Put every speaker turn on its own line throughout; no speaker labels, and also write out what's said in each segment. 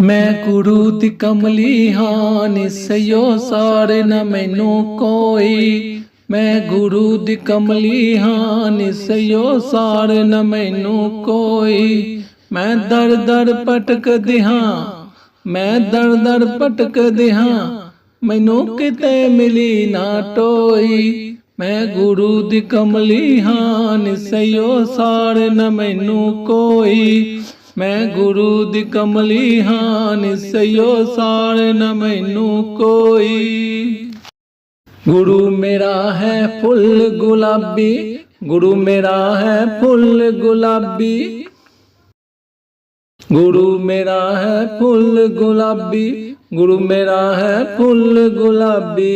ਮੈਂ ਗੁਰੂ ਦੀ ਕਮਲੀ ਹਾਂ ਨਿਸਿਓ ਸਾਰੇ ਨ ਮੈਨੂੰ ਕੋਈ। ਮੈਂ ਗੁਰੂ ਦੀ ਕਮਲੀ ਹਾਂ ਨਿਸਿਓ ਸਾਰੇ ਨ ਮੈਨੂੰ ਕੋਈ। ਮੈਂ ਦਰ ਦਰ ਭਟਕਦੀ ਹਾਂ, ਮੈਂ ਦਰ ਦਰ ਭਟਕਦੀ ਹਾਂ। ਮੈਨੂੰ ਕਿਤੇ ਮਿਲੀ ਨਾ ਟੋਈ। ਮੈਂ ਗੁਰੂ ਦੀ ਕਮਲੀ ਹਾਂ ਨਿਸਿਓ ਸਾਰੇ ਨ ਮੈਨੂੰ ਕੋਈ। ਮੈਂ ਗੁਰੂ ਦੀ ਕਮਲੀ ਹਾਂ ਨਿਸਿਓ ਸਾਰੇ ਨ ਮੈਨੂੰ ਕੋਈ। ਗੁਰੂ ਮੇਰਾ ਹੈ ਫੁੱਲ ਗੁਲਾਬੀ, ਗੁਰੂ ਮੇਰਾ ਹੈ ਫੁੱਲ ਗੁਲਾਬੀ। ਗੁਰੂ ਮੇਰਾ ਹੈ ਫੁੱਲ ਗੁਲਾਬੀ, ਗੁਰੂ ਮੇਰਾ ਹੈ ਫੁੱਲ ਗੁਲਾਬੀ।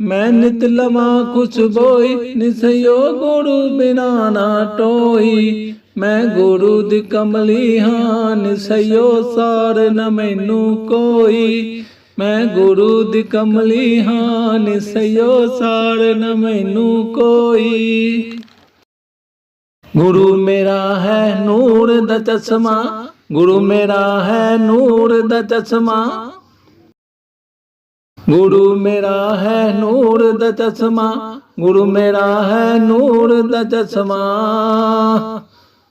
ਮੈਂ ਨਿਤ ਲਵਾਂ ਕੁਛ ਬੋਈ ਨਿਸਿਓ ਗੁਰੂ ਬਿਨਾ ਨਾ ਟੋਈ। ਮੈਂ ਗੁਰੂ ਦੀ ਕਮਲੀ ਹਾਂ ਨਿਸਿਓ ਸਾਰ ਨ ਮੈਨੂੰ ਕੋਈ। ਮੈਂ ਗੁਰੂ ਦੀ ਕਮਲੀ ਹਾਂ ਨਿਸਿਓ ਸਾਰ ਨ ਮੈਨੂੰ ਕੋਈ। ਗੁਰੂ ਮੇਰਾ ਹੈ ਨੂਰ ਦਾ ਚਸ਼ਮਾ, ਗੁਰੂ ਮੇਰਾ ਹੈ ਨੂਰ ਦਾ ਚਸ਼ਮਾ। ਗੁਰੂ ਮੇਰਾ ਹੈ ਨੂਰ ਦਾ ਚਸ਼ਮਾ, ਗੁਰੂ ਮੇਰਾ ਹੈ ਨੂਰ ਦਾ ਚਸ਼ਮਾ।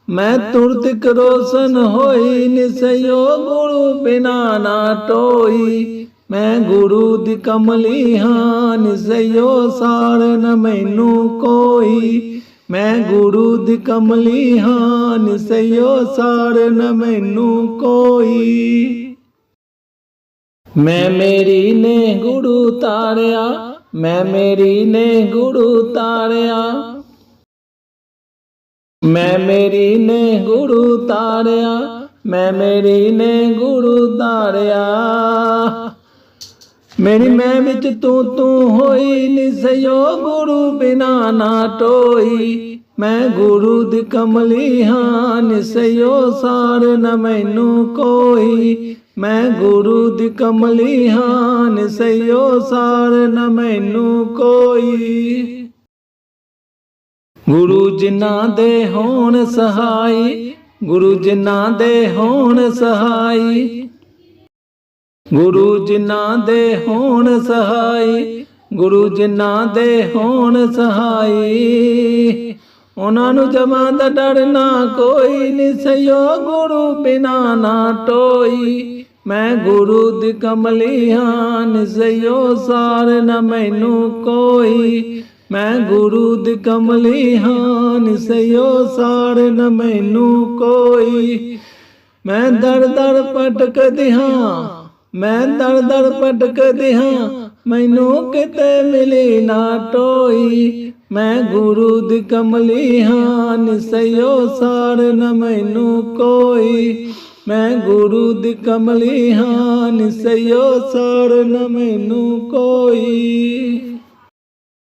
ਮੈਂ ਤੁਰਤ ਰੋਸ਼ਨ ਹੋਈ ਨਿਸਿਓ ਗੁਰੂ ਬਿਨਾ ਨਾ ਟੋਈ। ਮੈਂ ਗੁਰੂ ਦੀ ਕਮਲੀ ਹਾਂ ਨਿਸਿਓ ਸਾਰ ਮੈਨੂੰ ਕੋਈ। ਮੈਂ ਗੁਰੂ ਦੀ ਕਮਲੀ ਹਾਂ ਨਿਸਿਓ ਸਾਰ ਮੈਨੂੰ ਕੋਈ। ਮੈਂ ਮੇਰੀ ਨੇ ਗੁਰੂ ਤਾਰਿਆ, ਮੈਂ ਮੇਰੀ ਨੇ ਗੁਰੂ ਤਾਰਿਆ। ਮੈਂ ਮੇਰੀ ਨੇ ਗੁਰੂ ਤਾਰਿਆ, ਮੈਂ ਮੇਰੀ ਨੇ ਗੁਰੂ ਤਾਰਿਆ। ਮੇਰੀ ਮੈਂ ਵਿੱਚ ਤੂੰ ਤੂੰ ਹੋਈ ਨਿਸਿਓ ਗੁਰੂ ਬਿਨਾ ਨਾ ਟੋਈ। ਮੈਂ ਗੁਰੂ ਦੀ ਕਮਲੀ ਹਾਂ ਨਿਸਿਓ ਸਾਰ ਨ ਮੈਨੂੰ ਕੋਈ। ਮੈਂ ਗੁਰੂ ਦੀ ਕਮਲੀ ਹਾਂ ਨਿਸਿਓ ਸਾਰ ਨ ਮੈਨੂੰ ਕੋਈ। ਗੁਰੂ ਜਿਨ੍ਹਾਂ ਦੇ ਹੋਣ ਸਹਾਈ, ਗੁਰੂ ਜਿਨ੍ਹਾਂ ਦੇ ਹੋਣ ਸਹਾਈ। ਗੁਰੂ ਜਿਨ੍ਹਾਂ ਦੇ ਹੋਣ ਸਹਾਈ, ਗੁਰੂ ਜਿਨ੍ਹਾਂ ਦੇ ਹੋਣ ਸਹਾਈ। ਉਹਨਾਂ ਨੂੰ ਜਮਾਂ ਦਾ ਡਰ ਨਾ ਕੋਈ ਨਿਸਿਓ ਗੁਰੂ ਬਿਨਾ ਨਾ ਟੋਈ। ਮੈਂ ਗੁਰੂ ਦੀ ਕਮਲੀ ਹਾਂ ਨਿਸਿਓ ਸਾਰ ਨ ਮੈਨੂੰ ਕੋਈ। ਮੈਂ ਗੁਰੂ ਦੀ ਕਮਲੀ ਹਾਂ ਨਿਸਿਓ ਸਾਰ ਨ ਮੈਨੂੰ ਕੋਈ। ਮੈਂ ਦਰ ਦਰ ਭਟਕਦੀ ਹਾਂ ਮੈਂ ਦਰ ਦਰ ਭਟਕਦੀ ਹਾਂ ਮੈਨੂੰ ਕਿਤੇ ਮਿਲੀ ਨਾ ਟੋਈ। ਮੈਂ ਗੁਰੂ ਦੀ ਕਮਲੀ ਹਾਂ ਨਿਸਿਓ ਸਾਰ ਨ ਮੈਨੂੰ ਕੋਈ। ਮੈਂ ਗੁਰੂ ਦੀ ਕਮਲੀ ਹਾਂ ਨਿਸਿਓ ਸਾਰ ਨ ਮੈਨੂੰ ਕੋਈ।